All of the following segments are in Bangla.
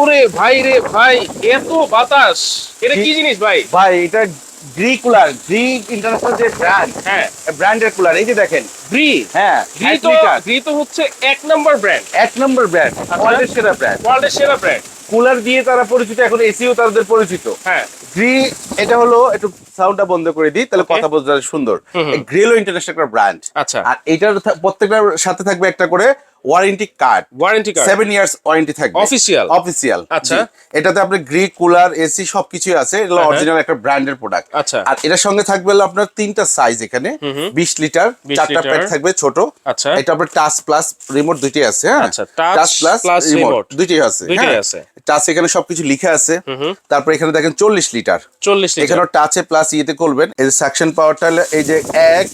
ওরে ভাই রে ভাই এত বাতাস। এটা কি জিনিস ভাই? ভাই এটা গ্রি কুলার গ্রি ইন্টারন্যাশনাল যে ব্র্যান্ড হ্যাঁ। ব্র্যান্ডের কুলার এই যে দেখেন। গ্রি হ্যাঁ গ্রি তো গ্রি তো হচ্ছে এক নম্বর ব্র্যান্ড এক নম্বর ব্র্যান্ড ওয়ার্ল্ডের সেরা ব্র্যান্ড ওয়ার্ল্ডের সেরা ব্র্যান্ড কুলার দিয়ে তারা পরিচিত এখন এসিও তাদের পরিচিত। হ্যাঁ। গ্রি এটা হলো একটু সাউন্ডটা বন্ধ করে দিই তাহলে কথা বলতে সুন্দর। গ্রেলো ইন্টারন্যাশনাল ব্র্যান্ড আচ্ছা। আর এটার প্রত্যেকটার সাথে থাকবে একটা করে warranty card warranty card seven years warranty থাকবে। Official? অফিসিয়াল আচ্ছা। এটাতে আপনি গ্রি কুলার এসি সবকিছুই আছে। এটা হ্যাঁ, অরিজিনাল একটা ব্র্যান্ডের প্রোডাক্ট আচ্ছা। আর এটার সঙ্গে থাকবে হলো আপনার তিনটা সাইজ এখানে। বিশ লিটার চারটা। প্যাড থাকবে ছোট। আচ্ছা। এটা আপনার টাচ প্লাস রিমোট দুইটাই আছে হ্যাঁ? আচ্ছা, touch plus remote। দুইটাই আছে হ্যাঁ। আছে। টাচ এখানে সবকিছু লিখা আছে। তারপর এখানে দেখেন চল্লিশ লিটার চল্লিশ লিটার এখানে টাচে প্লাস ইয়েতে করবেন। এই যে সাকশন পাওয়ারটা এই যে এক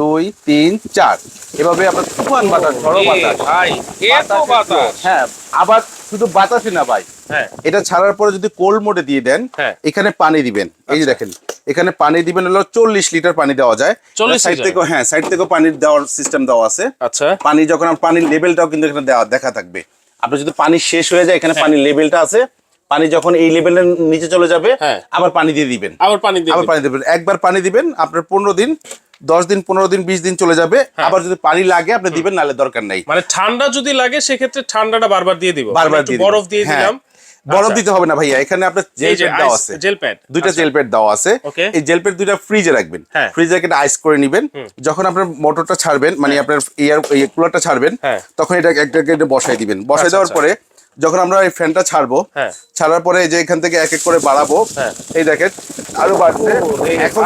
দুই তিন চার। এভাবে আপনার তুফান বাতাস ঝড়ো বাতাস ভাই বাতাস হ্যাঁ আবার শুধু বাতাসই না ভাই। হ্যাঁ। এটা ছাড়ার পরে যদি কোল্ড মোডে দিয়ে দেন হ্যাঁ। এখানে পানি দিবেন। এই যে দেখেন এখানে পানি দিবেন হলো চল্লিশ লিটার পানি দেওয়া যায়। 40 সাইড থেকে হ্যাঁ সাইড থেকে পানি দেওয়ার সিস্টেম দেওয়া আছে। আচ্ছা। পানি যখন পানির লেভেলটাও কিন্তু এখানে দেওয়া দেখা থাকবে। আপনার যদি পানি শেষ হয়ে যায় এখানে হ্যাঁ। পানির লেভেলটা আছে। পানি যখন এই লেভেলের নিচে চলে যাবে। আবার পানি দিয়ে দিবেন। আবার পানি আবার পানি দিবেন। একবার পানি দিবেন আপনার পনেরো দিন দশ দিন পনেরো দিন বিশ দিন চলে যাবে। হ্যাঁ। আবার যদি পানি লাগে আপনি দিবেন নালে দরকার নাই। মানে ঠান্ডা যদি লাগে সেক্ষেত্রে ঠান্ডাটা বারবার দিয়ে দিব। বারবার মানে দিয়ে বরফ দিয়ে হ্যাঁ। দিলাম। বরফ আচ্ছা। দিতে হবে না ভাইয়া। এখানে আপনার জেল প্যাড দেওয়া আছে। জেল প্যাড দুইটা জেল প্যাড দেওয়া আছে। এই জেল প্যাড দুইটা ফ্রিজে রাখবেন। হ্যাঁ। ফ্রিজে একটা আইস করে নেবেন। যখন আপনার মোটরটা ছাড়বেন মানে আপনার এয়ার কুলারটা ছাড়বেন হ্যাঁ। তখন এটা একটা বসাই দিবেন। বসাই আচ্ছা, দেওয়ার আচ্ছা। পরে যখন আমরা এই ফ্যানটা ছাড়বো হ্যাঁ। ছাড়ার পরে যে এখান থেকে এক এক করে বাড়াবো হ্যাঁ। এই দেখেন আরও বাড়ছে। এখন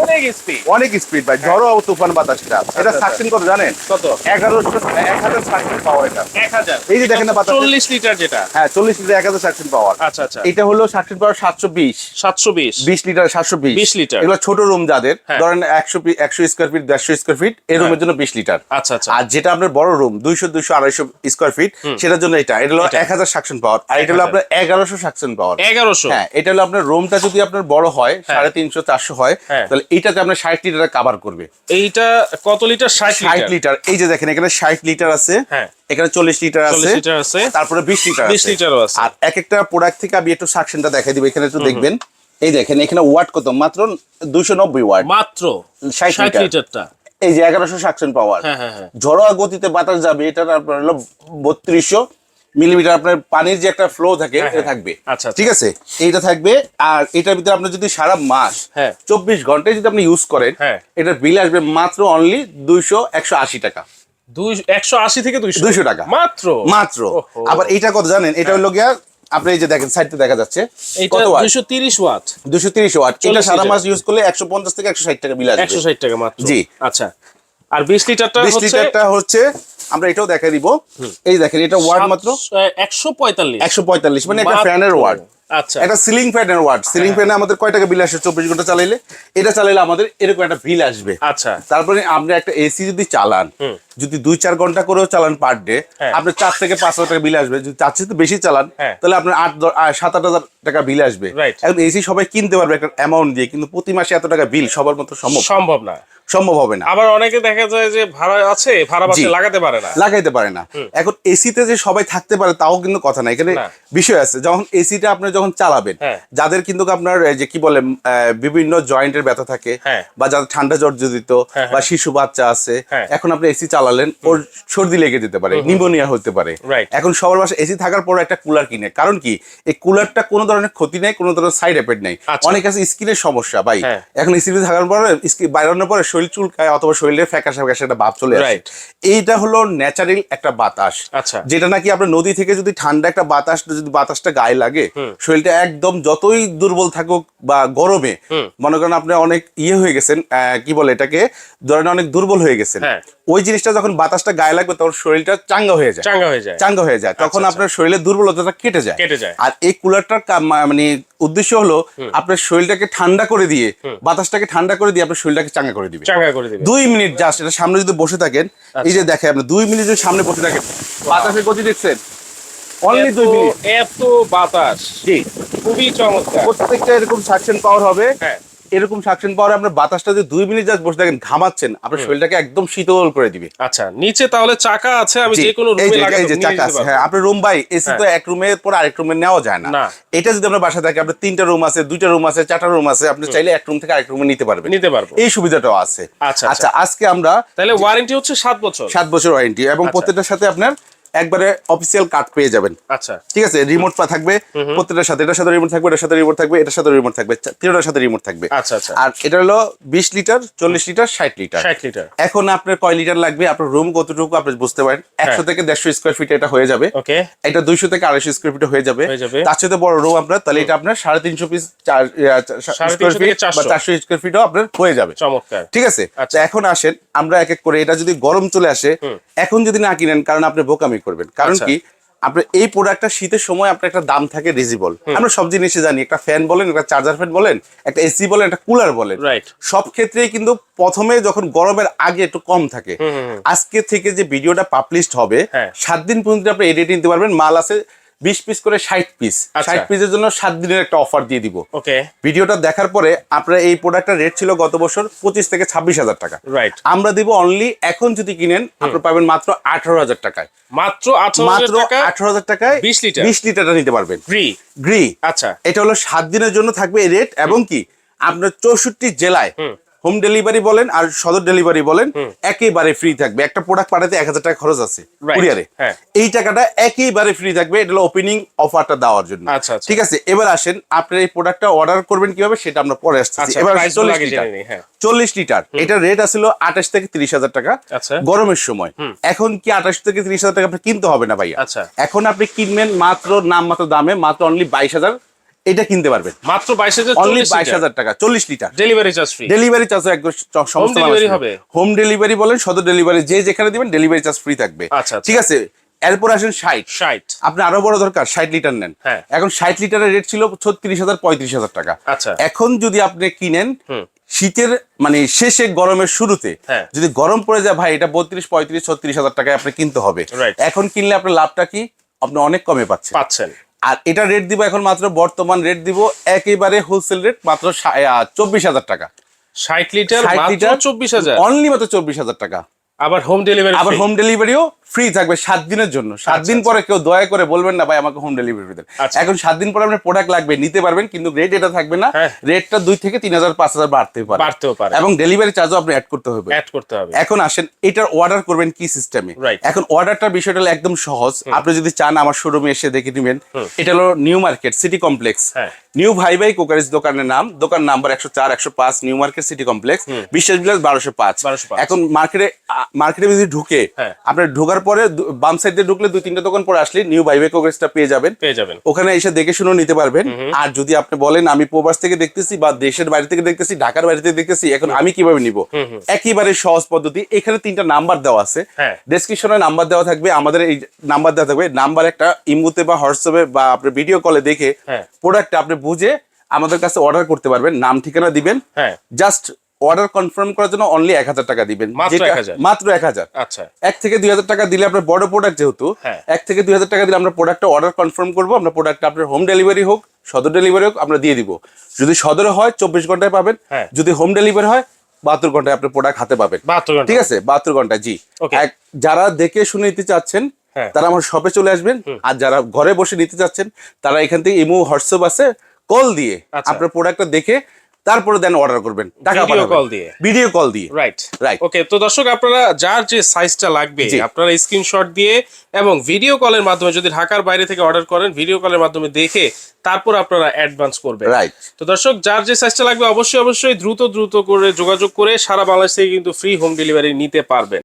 অনেক স্পিড অনেক স্পিড ভাই। ঝড়ো তুফান বাতাসটা। এটা আচ্ছা। সাকশন কত জানেন? কত? এগারোশো এক হাজার সাকশন পাওয়ার এটা। এক হাজার। এই যে দেখেন না বাতাসে- চল্লিশ লিটার যেটা। হ্যাঁ চল্লিশ লিটার এক হাজার সাকশন পাওয়ার। আচ্ছা আচ্ছা। এটা হলো সাকশন পাওয়ার সাতশো বিশ। সাতশো বিশ। বিশ লিটার সাতশো বিশ। 20 লিটার। এগুলো ছোট রুম যাদের। হ্যাঁ। ধরেন একশো একশো স্কোয়ার ফিট দেড়শো স্কোয়ার ফিট এই রুমের জন্য বিশ লিটার আচ্ছা আচ্ছা। আর যেটা আপনার বড় রুম দুইশো দুইশো আড়াইশো স্কোয়ার ফিট সেটার জন্য এটা। এটা হলো। এক হাজার সাকশন পাওয়ার আর এটা হলো আপনার এগারোশো সাকশন পাওয়ার এগারোশো। হ্যাঁ এটা হলো আপনার রুমটা যদি আপনার বড় হয় সাড়ে তিনশো চারশো হয় হ্যাঁ। তাহলে এইটাতে আপনার ষাট লিটার কাভার করবে। এইটা কত লিটার ষাট লিটার লিটার এই যে দেখেন এখানে ষাট লিটার আছে হ্যাঁ। এখানে চল্লিশ লিটার আছে লিটার তারপরে বিশ লিটার 20 লিটারও আছে। আর এক একটা প্রোডাক্ট থেকে আমি একটু সাকশনটা দেখাই দিব এখানে একটু দেখবেন। এই দেখেন এখানে ওয়াট কত? মাত্র দুইশো নব্বই ওয়াট মাত্র 60 ষাট লিটারটা এই যে এগারোশো সাকশন পাওয়ার হ্যাঁ, হ্যাঁ, হ্যাঁ। ঝড়োয়া গতিতে বাতাস যাবে এটা আপনার হলো বত্রিশশো। মিলিমিটার আপনার পানির যে একটা ফ্লো থাকে হ্যাঁ, এটা হ্যাঁ। থাকবে। আচ্ছা, আচ্ছা। ঠিক আছে? এইটা থাকবে। আর এটার ভিতরে আপনি যদি সারা মাস হ্যাঁ। চব্বিশ ঘন্টায় যদি আপনি ইউজ করেন। এটার বিল আসবে মাত্র অনলি দুইশো একশো আশি টাকা। একশো আশি থেকে দুইশো? টাকা। মাত্র? মাত্র। আবার এইটা কত জানেন? এটা হলো গিয়া আপনি এই যে দেখেন সাইডে দেখা যাচ্ছে এইটা কত ওয়াট দুইশো তিরিশ ওয়াট এটা সারা মাস ইউজ করলে একশো পঞ্চাশ থেকে একশো ষাট টাকা বিল আসবে। একশো ষাট টাকা মাত্র। জি। আচ্ছা। আর বিশ লিটারটা বিশ হচ্ছে লিটারটা হচ্ছে আমরা এটাও দেখা দিব। এই দেখেন এটা ওয়ার্ড মাত্র একশো পঁয়তাল্লিশ। একশো পঁয়তাল্লিশ মানে একটা। ফ্যানের ওয়ার্ড আচ্ছা। এটা সিলিং ফ্যানের ওয়ার্ড সিলিং ফ্যানে আমাদের কয় টাকা বিল আসে? চব্বিশ ঘণ্টা চালাইলে। এটা চালাইলে আমাদের এরকম একটা বিল আসবে। আচ্ছা। তারপরে আপনি একটা এসি যদি চালান যদি দুই চার ঘণ্টা করেও চালান পার ডে হ্যাঁ। আপনার চার থেকে পাঁচ হাজার টাকা বিল আসবে। যদি চার চেয়ে বেশি চালান হ্যাঁ। তাহলে আপনার আট সাত আট হাজার টাকা বিল আসবে। এখন এসি সবাই কিনতে পারবে একটা অ্যামাউন্ট দিয়ে কিন্তু প্রতি মাসে এত টাকা বিল সবার মতো সম্ভব সম্ভব না। সম্ভব হবে না। আবার অনেকে দেখা যায় যে ভাড়া আছে ভাড়া বাসে লাগাতে পারে না। লাগাইতে পারে না। এখন এসিতে যে সবাই থাকতে পারে তাও কিন্তু কথা না। এখানে বিষয় আছে যখন এসিটা আপনি যখন চালাবেন হ্যাঁ। যাদের কিন্তু আপনার যে কি বলে বিভিন্ন জয়েন্টের ব্যথা থাকে হ্যাঁ। বা যাদের ঠান্ডা জ্বর জড়িত হ্যাঁ, বা শিশু বাচ্চা আছে। এখন আপনি এসি চালালেন ওর সর্দি লেগে যেতে পারে নিউমোনিয়া হতে পারে। এখন সবার বাসায় এসি থাকার পর একটা কুলার কিনে। কারণ কি? এই কুলারটা কোনো ধরনের ক্ষতি নেই কোনো ধরনের সাইড এফেক্ট নেই। আচ্ছা। অনেক আছে স্কিনের সমস্যা ভাই। এখন এসি থাকার পরে স্কিন বাইরানোর পরে শরীর চুলকায় অথবা শরীরে ফ্যাকাশে ফ্যাকাশে একটা ভাব চলে আসে। এইটা হলো ন্যাচারাল একটা বাতাস। আচ্ছা। যেটা নাকি আপনার নদী থেকে যদি ঠান্ডা একটা বাতাস যদি বাতাসটা গায়ে লাগে শরীরটা একদম যতই দুর্বল থাকুক বা গরমে মনে করেন আপনি অনেক ইয়ে হয়ে গেছেন কি বলে এটাকে? ধরেন অনেক দুর্বল হয়ে গেছেন। হ্যাঁ। ওই জিনিসটা যখন বাতাসটা গায়ে লাগবে তখন শরীরটা চাঙ্গা হয়ে যায়। চাঙ্গা হয়ে যায়। চাঙ্গা হয়ে যায়। তখন আচ্ছা। আপনার শরীরের দুর্বলতাটা কেটে যায়। কেটে যায়। আর এই কুলারটার মানে উদ্দেশ্য হলো আপনার শরীরটাকে ঠান্ডা করে দিয়ে বাতাসটাকে ঠান্ডা করে দিয়ে আপনার শরীরটাকে চাঙ্গা করে দিবে। চাঙ্গা করে দিবে। দুই মিনিট জাস্ট এটা সামনে যদি বসে থাকেন এই যে দেখেন আপনি দুই মিনিট যদি সামনে বসে থাকেন বাতাসের গতি দেখছেন? অনলি দুই মিনিট। এত বাতাস। জি। খুবই চমৎকার। প্রত্যেকটা এরকম সাকশন পাওয়ার হবে। হ্যাঁ। এরকম সাকশন পাওয়ারে আপনার বাতাসটা যদি দুই মিনিট জাস্ট বসে থাকেন ঘামাচ্ছেন আপনার শরীরটাকে একদম শীতল করে দিবে। আচ্ছা নিচে তাহলে চাকা আছে আমি যে কোনো রুমে লাগাতে এই যে চাকা আছে, হ্যাঁ আপনার রুম বাই এসি তো এক রুমের পর আরেক রুমে নেওয়া যায় না। এটা যদি আপনার বাসা থাকে আপনার তিনটা রুম আছে দুইটা রুম আছে চারটা রুম আছে আপনি চাইলে এক রুম থেকে আরেক রুমে নিতে পারবেন। নিতে পারব। এই সুবিধাটাও আছে। আচ্ছা, আচ্ছা। আজকে আমরা তাহলে ওয়ারেন্টি হচ্ছে সাত বছর। সাত বছর ওয়ারেন্টি এবং আচ্ছা। প্রত্যেকটার সাথে আপনার একবারে অফিসিয়াল কার্ড পেয়ে যাবেন। আচ্ছা। ঠিক আছে? রিমোট পা থাকবে প্রত্যেকটার সাথে এটার সাথে রিমোট থাকবে এটার সাথে রিমোট থাকবে এটার সাথে রিমোট থাকবে তিনটার সাথে রিমোট থাকবে। আচ্ছা, আচ্ছা। আর এটা হলো বিশ লিটার চল্লিশ লিটার ষাট লিটার। ষাট লিটার। এখন আপনার কয় লিটার লাগবে? আপনার রুম কতটুকু আপনি বুঝতে পারেন। একশো হ্যাঁ। থেকে দেড়শো স্কোয়ার ফিট এটা হয়ে যাবে। ওকে। এটা দুইশো থেকে আড়াইশো স্কোয়ার ফিট হয়ে যাবে। তার সাথে বড় রুম আপনার তাহলে এটা আপনার সাড়ে তিনশো পিস স্কোয়ার ফিট বা 400 চারশো স্কোয়ার ফিটও আপনার হয়ে যাবে। চমৎকার। ঠিক আছে? আচ্ছা। এখন আসেন আমরা এক এক করে এটা যদি গরম চলে আসে এখন যদি না কিনেন কারণ আপনি বোকামি করবেন। কারণ আচ্ছা। কি আপনার এই প্রোডাক্টটা শীতের সময় আপনার একটা দাম থাকে রিজিবল আমরা সব জিনিসে জানি একটা ফ্যান বলেন একটা চার্জার ফ্যান বলেন একটা এসি বলেন একটা কুলার বলেন। সব ক্ষেত্রেই কিন্তু প্রথমে যখন গরমের আগে একটু কম থাকে আজকে থেকে যে ভিডিওটা পাবলিশড হবে হ্যাঁ। সাত দিন পর্যন্ত আপনি এডিট নিতে পারবেন। মাল আছে বিশ পিস করে ষাট পিস আচ্ছা। ষাট পিসের জন্য সাত দিনের একটা অফার দিয়ে দিব। ওকে। ভিডিওটা দেখার পরে আপনার এই প্রোডাক্টটার রেট ছিল গত বছর পঁচিশ থেকে ছাব্বিশ হাজার টাকা। রাইট আমরা দিব অনলি এখন যদি কিনেন আপনি পাবেন মাত্র আঠারো হাজার টাকায়। মাত্র মাত্র আঠারো হাজার টাকায় 20 লিটার। বিশ লিটারটা নিতে পারবেন। ফ্রি গ্রি আচ্ছা। এটা হলো সাত দিনের জন্য থাকবে এই রেট এবং কি? আপনার চৌষট্টি জেলায় হোম ডেলিভারি বলেন আর সদর ডেলিভারি বলেন একেবারে ফ্রি থাকবে। একটা প্রোডাক্ট পাঠাতে এক হাজার টাকা খরচ আছে কুরিয়ারে হ্যাঁ। এই টাকাটা একেবারে ফ্রি থাকবে এটা ওপেনিং অফারটা দেওয়ার জন্য। আচ্ছা, আচ্ছা। ঠিক আছে? এবার আসেন আপনার এই প্রোডাক্টটা অর্ডার করবেন কীভাবে সেটা আমরা পরে আসতেছি। আচ্ছা, এবার চল্লিশ লিটার হ্যাঁ। চল্লিশ লিটার এটা রেট আসছিল আঠাশ থেকে তিরিশ হাজার টাকা আচ্ছা। গরমের সময়। এখন কি আঠাশ থেকে তিরিশ হাজার টাকা কিনতে হবে না ভাইয়া। এখন আপনি কিনবেন মাত্র নাম মাত্র দামে মাত্র অনলি বাইশ হাজার এটা কিনতে পারবেন মাত্র বাইশ হাজার অনলি বাইশ হাজার টাকা চল্লিশ litre. Delivery charge free delivery charge একদম সমস্ত হবে? হোম ডেলিভারি বলেন সদর ডেলিভারি যে যেখানে দিবেন ডেলিভারি চার্জ ফ্রি থাকবে। আচ্ছা, আচ্ছা। ঠিক আছে? এরপর আসেন ষাট। ষাট। আপনি আরও বড় দরকার ষাট লিটার নেন। হ্যাঁ। এখন ষাট লিটারের রেট ছিল ছত্রিশ হাজার পঁয়ত্রিশ হাজার টাকা। আচ্ছা। এখন যদি আপনি কিনেন শীতের মানে শেষে গরমের শুরুতে হ্যাঁ। যদি গরম পড়ে যায় ভাই এটা বত্রিশ পঁয়ত্রিশ ছত্রিশ হাজার টাকায় আপনি কিনতে হবে। এখন কিনলে আপনার লাভটা কি? আপনি অনেক কমে পাচ্ছেন। পাচ্ছেন। আর এটা রেট দিব এখন মাত্র বর্তমান রেট দিব একেবারে হোলসেল রেট মাত্র চব্বিশ হাজার টাকা। ষাট লিটার ষাট লিটার চব্বিশ হাজার। অনলি মাত্র চব্বিশ হাজার টাকা। আবার হোম ডেলিভারি আবার হোম ডেলিভারিও ফ্রি থাকবে সাত দিনের জন্য। সাত দিন পরে কেউ দয়া করে বলবেন না ভাই আমাকে হোম ডেলিভারি দেন। আচ্ছা। এখন সাত দিন পরে আপনার প্রোডাক্ট লাগবে নিতে পারবেন কিন্তু রেট এটা থাকবে না। হ্যাঁ। রেটটা দুই থেকে তিন হাজার পাঁচ হাজার বাড়তে পারে। বাড়তেও পারে। এবং ডেলিভারি চার্জও আপনি অ্যাড করতে হবে। অ্যাড করতে হবে। এখন আসেন এটার অর্ডার করবেন কি সিস্টেমে এখন অর্ডারটার বিষয়টা একদম সহজ। আপনি যদি চান আমার শোরুমে এসে দেখে নেবেন এটা হলো নিউ মার্কেট সিটি কমপ্লেক্স হ্যাঁ। নিউ ভাই ভাই কোকারিজ দোকানের নাম। দোকান নাম্বার একশো চার একশো পাঁচ নিউ মার্কেট সিটি কমপ্লেক্স বিশ্বাস বিলাস বারোশো পাঁচ। এখন মার্কেটে মার্কেটে যদি ঢুকে হ্যাঁ। আপনার ঢোকার পরে বাম সাইড দিয়ে ঢুকলে দুই তিনটা দোকান পরে আসলে নিউ ভাই কোকারিজটা পেয়ে যাবেন। পেয়ে যাবেন। ওখানে এসে দেখে শুনে নিতে পারবেন। আর যদি আপনি বলেন আমি প্রবাস থেকে দেখতেছি বা দেশের বাইরে থেকে দেখতেছি ঢাকার বাইরে থেকে দেখতেছি এখন আমি কীভাবে নিব? একেবারে সহজ পদ্ধতি। এখানে তিনটা নাম্বার দেওয়া আছে। হ্যাঁ। ডেসক্রিপশনে নাম্বার দেওয়া থাকবে। আমাদের এই নাম্বার দেওয়া থাকবে। নাম্বার একটা ইমুতে বা হোয়াটসঅ্যাপে বা আপনার ভিডিও কলে দেখে হ্যাঁ। প্রোডাক্টটা আপনি বুঝে আমাদের কাছে অর্ডার করতে পারবেন। নাম ঠিকানা দিবেন। হ্যাঁ। জাস্ট অর্ডার কনফার্ম করার জন্য অনলি এক হাজার টাকা দিবেন। মাত্র যেটা- 1000 মাত্র এক হাজার। আচ্ছা। এক থেকে দুই হাজার টাকা দিলে আপনার বড় প্রোডাক্ট যেহেতু হ্যাঁ। এক থেকে দুই হাজার টাকা দিলে আমরা প্রোডাক্টটা অর্ডার কনফার্ম করব আমরা প্রোডাক্টটা আপনার হোম ডেলিভারি হোক সদর ডেলিভারি হোক আমরা দিয়ে দিব। যদি সদরে হয় চব্বিশ ঘন্টায় পাবেন। হ্যাঁ। যদি হোম ডেলিভারি হয় বাহাত্তর ঘন্টায় আপনি প্রোডাক্ট হাতে পাবেন। ঘণ্টা ঠিক আছে? বাহাত্তর ঘন্টায় জি। এক- যারা দেখে শুনে নিতে চাচ্ছেন হ্যাঁ। তারা আমার শপে চলে আসবেন। আর যারা ঘরে বসে নিতে চাচ্ছেন তারা এখান থেকে ইমো হোয়াটসঅ্যাপ আছে কল দিয়ে আচ্ছা। আপনার প্রোডাক্টটা দেখে তারপরে দেন অর্ডার করবেন টাকা ভিডিও কল দিয়ে। ভিডিও কল দিয়ে। রাইট রাইট ওকে তো দর্শক আপনারা যার যে সাইজটা লাগবে আপনারা স্ক্রিনশট দিয়ে এবং ভিডিও কলের মাধ্যমে যদি ঢাকার বাইরে থেকে অর্ডার করেন ভিডিও কলের মাধ্যমে দেখে তারপর আপনারা অ্যাডভান্স করবেন। রাইট তো দর্শক যার যে সাইজটা লাগবে অবশ্যই অবশ্যই দ্রুত দ্রুত করে যোগাযোগ করে সারা বাংলাদেশ থেকে কিন্তু ফ্রি হোম ডেলিভারি নিতে পারবেন।